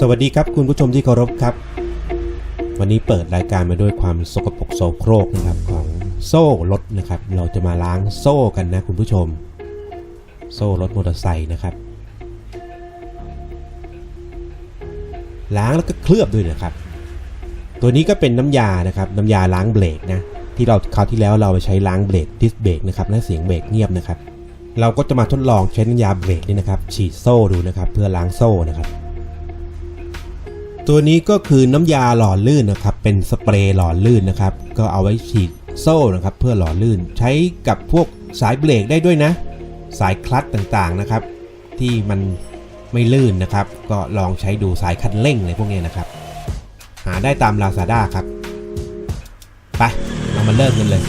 สวัสดีครับคุณผู้ชมที่เคารพครับ วันนี้เปิดรายการมาด้วยความสกปรกโสโครกนะครับของโซ่รถนะครับ เราจะมาล้างโซ่กันนะคุณผู้ชม โซ่รถมอเตอร์ไซค์นะครับ ล้างแล้วก็เคลือบด้วยนะครับ ตัวนี้ก็เป็นน้ำยานะครับน้ำยาล้างเบรกนะที่เราคราวที่แล้วเราไปใช้ล้างเบรกดิสเบรกนะครับและเสียงเบรกเงียบนะครับ เราก็จะมาทดลองใช้น้ำยาเบรกนี่นะครับ ฉีดโซ่ดูนะครับ เพื่อล้างโซ่นะครับ ตัวนี้ก็คือน้ำยาหล่อลื่นนะครับ เป็นสเปรย์หล่อลื่นนะครับ ก็เอาไว้ฉีดโซ่นะครับ เพื่อหล่อลื่น ใช้กับพวกสายเบรกได้ด้วยนะ สายคลัตช์ต่างๆนะครับ ที่มันไม่ลื่นนะครับ ก็ลองใช้ดูสายคันเร่งอะไรพวกนี้นะครับ หาได้ตาม Lazada ครับ ไป เรามาเริ่มกันเลย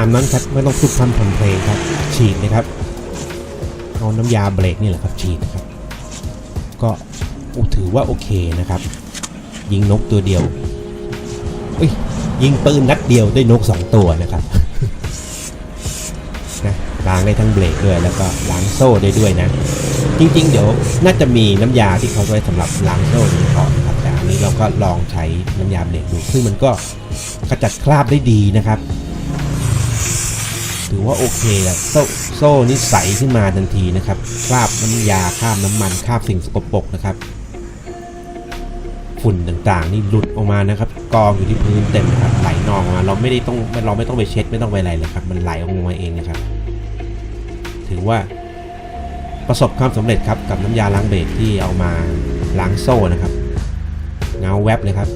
ามนั้นครับไม่ต้องพูดพร่ำทำเพลงครับ ฉีดนะครับเอาน้ำยาเบรกนี่แหละครับฉีดนะครับ ก็ถือว่าโอเคนะครับ ยิงนกตัวเดียวเอ้ยยิงปืนนัดเดียวได้นกสองตัวนะครับนะล้างได้ทั้งเบรกด้วย แล้วก็ล้างโซ่ได้ด้วยนะ จริงๆ เดี๋ยวน่าจะมีน้ำยาที่เขาไว้สำหรับล้างโซ่ดยเฉพาะนครับแต่อันนี้เราก็ลองใช้น้ำยาเบรกดูซึ่งมันก็ขจัดคราบได้ดีนะครับ ถือว่าโอเคโซ่โซ่นี่ใสขึ้นมาทันทีนะครับคราบน้ำยาคราบน้ำมันคราบสิ่งสกปรกนะครับฝุ่นต่างๆ นี่หลุดออกมานะครับ กองอยู่ที่พื้นเต็มนะครับไหลนองออกมาเราไม่ได้ต้องเราไม่ต้องไปเช็ดไม่ต้องไปอะไรเลยครับ มันไหลออกมาเองนะครับ ถือว่าประสบความสำเร็จครับกับน้ำยาล้างเบรกที่เอามาล้างโซ่นะครับ เงาแวบเลยครับ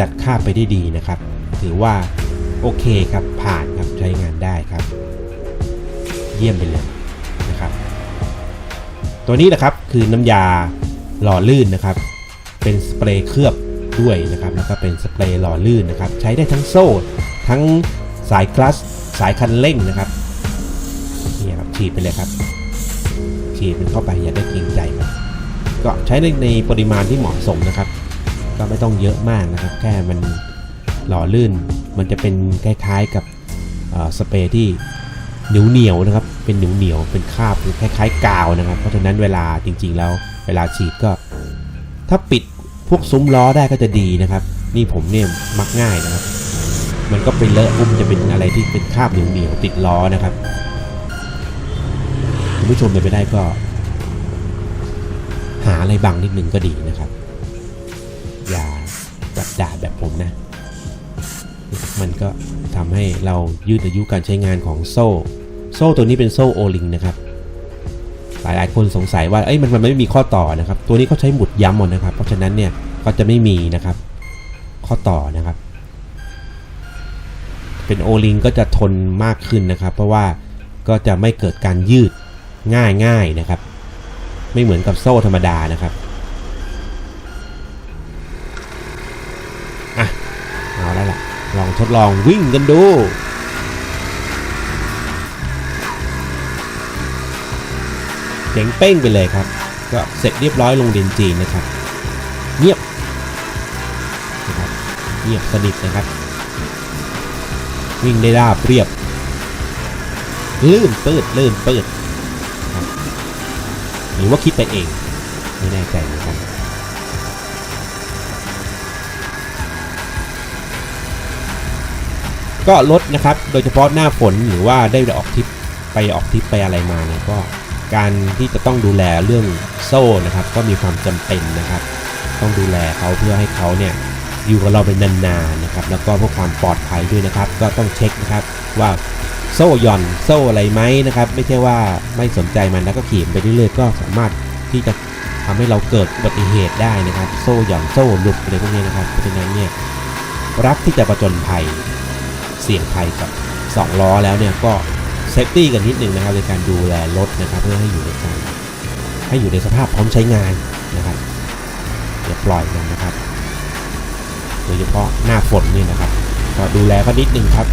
จัดคราบไปได้ดีนะครับ ถือว่าโอเคครับผ่านครับใช้งานได้ครับ เยี่ยมไปเลยนะครับ ตัวนี้นะครับคือน้ำยาหล่อลื่นนะครับ เป็นสเปรย์เคลือบด้วยนะครับแล้วก็เป็นสเปรย์หล่อลื่นนะครับ ใช้ได้ทั้งโซ่ ทั้งสายคลัตช์สายคันเร่งนะครับนี่ครับฉีดไปเลยครับฉีดมันเข้าไปอย่าได้เกรงใจครับก็ใช้ในในปริมาณที่เหมาะสมนะครับ ก็ไม่ต้องเยอะมากนะครับ แค่มันหล่อลื่น มันจะเป็นคล้ายๆกับสเปรย์ที่เหนียวเหนียวนะครับ เป็นเหนียวเหนียวเป็นคราบหรือคล้ายๆกาวนะครับ เพราะฉะนั้นเวลาจริง ๆ แล้วเวลาฉีดก็ ถ้าปิดพวกซุ้มล้อได้ก็จะดีนะครับ นี่ผมเนี่ยมักง่ายนะครับ มันก็ไปเลอะอุ้มจะเป็นอะไรที่เป็นคราบเหนียวเหนียวติดล้อนะครับคุณผู้ชมเป็นไปได้ก็ หาอะไรบังนิดนึงก็ดีนะครับาดแบบผมนะ มันก็ทำให้เรายืดอายุการใช้งานของโซ่ โซ่ตัวนี้เป็นโซ่โอลิงนะครับ หลายหลายคนสงสัยว่า เอ้ยมันมันไม่มีข้อต่อนะครับ ตัวนี้เขาใช้หมุดย้ำหมดนะครับ เพราะฉะนั้นเนี่ยก็จะไม่มีนะครับ ข้อต่อนะครับ เป็นโอลิงก็จะทนมากขึ้นนะครับ เพราะว่าก็จะไม่เกิดการยืดง่ายง่ายๆนะครับ ไม่เหมือนกับโซ่ธรรมดานะครับ อะ เอาแล้วล่ะ ลอง ทดลองวิ่งกันดูเจ๋งเป้งไปเลยครับ ก็เสร็จเรียบร้อยลงเรียนจีนนะครับ เงียบนะครับเงียบสนิทนะครับ วิ่งได้ราบเรียบ ลื่นปืดลื่นปืดหรือว่าคิดไปเอง ไม่แน่ใจเหมือน ก็ลดนะครับ โดยเฉพาะหน้าฝนหรือว่าได้ออกทริปไปออกทริปไปอะไรมาเนี่ยก็การที่จะต้องดูแลเรื่องโซ่นะครับ ก็มีความจำเป็นนะครับ ต้องดูแลเขาเพื่อให้เขาเนี่ยอยู่กับเราเป็นนานๆนะครับ แล้วก็เพื่อความปลอดภัยด้วยนะครับ ก็ต้องเช็คนะครับว่าโซ่หย่อนโซ่อะไรไหมนะครับ ไม่ใช่ว่าไม่สนใจมันแล้วก็ขี่ไปเรื่อยๆก็สามารถที่จะทำให้เราเกิดอุบัติเหตุได้นะครับ โซ่หย่อนโซ่หลุดอะไรพวกนี้นะครับเพราะฉะนั้นเนี่ยรักที่จะประจนภัย เสี่ยงภัยกับ 2 ล้อแล้วเนี่ยก็เซฟตี้กันนิดนึงนะครับในการดูแลรถนะครับเพื่อให้อยู่ในการให้อยู่ในสภาพพร้อมใช้งานนะครับอย่าปล่อยมันนะครับ โดยเฉพาะหน้าฝนนี่นะครับ ก็ดูแลเขานิดนึงครับ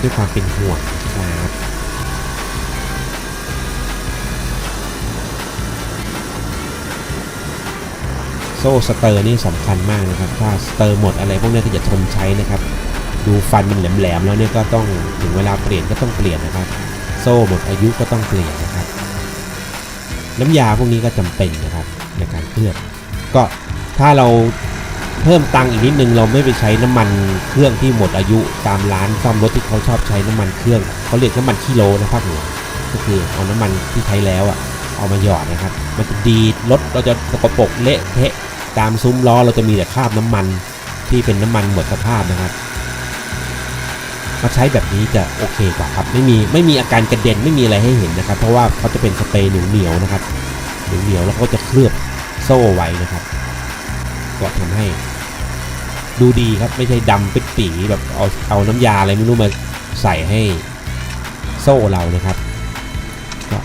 ด้วยความเป็นห่วงนะครับโซ่สเตอร์นี่สำคัญมากนะครับ ถ้าสเตอร์หมดอะไรพวกนี้ก็อย่าทนใช้นะครับ ดูฟันมันแหลมๆแล้วเนี่ยก็ต้องถึงเวลาเปลี่ยนก็ต้องเปลี่ยนนะครับ โซ่หมดอายุก็ต้องเปลี่ยนนะครับ น้ำยาพวกนี้ก็จำเป็นนะครับในการเคลือบก็ถ้าเราเพิ่มตังอีกนิดนึงเราไม่ไปใช้น้ำมันเครื่องที่หมดอายุตามร้านซ่อมรถที่เขาชอบใช้น้ำมันเครื่องเขาเรียกน้ำมันกิโลนะภาคเหนือก็คือเอาน้ำมันที่ใช้แล้วอะเอามาหยอดนะครับ มันจะดีดรถเราจะสกปรกเละเทะตามซุ้มล้อเราจะมีแต่คราบน้ำมันที่เป็นน้ำมันหมดสภาพนะครับ มาใช้แบบนี้จะโอเคกว่าครับ ไม่มีไม่มีอาการกระเด็นไม่มีอะไรให้เห็นนะครับ เพราะว่าเขาจะเป็นสเปรย์เหนียวเหนียวนะครับเหนียวเหนียวแล้วเขาจะเคลือบโซ่ไว้นะครับ ก็ทำให้ ดูดีครับไม่ใช่ดำปิดปีแบบเอาเอาน้ำยาอะไรไม่รู้มาใส่ให้โซ่เรานะครับก็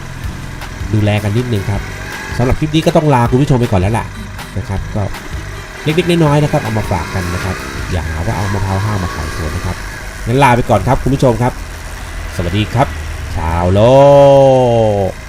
ดูแลกันนิดนึงครับสำหรับคลิปนี้ก็ต้องลาคุณผู้ชมไปก่อนแล้วล่ะนะครับ ก็เล็กๆน้อยๆนะครับ เอามาฝากกันนะครับ อย่าหาว่าเอามะพร้าวห้าวมาขาย งั้นลาไปก่อนครับคุณผู้ชมครับ สวัสดีครับ ชาวโลก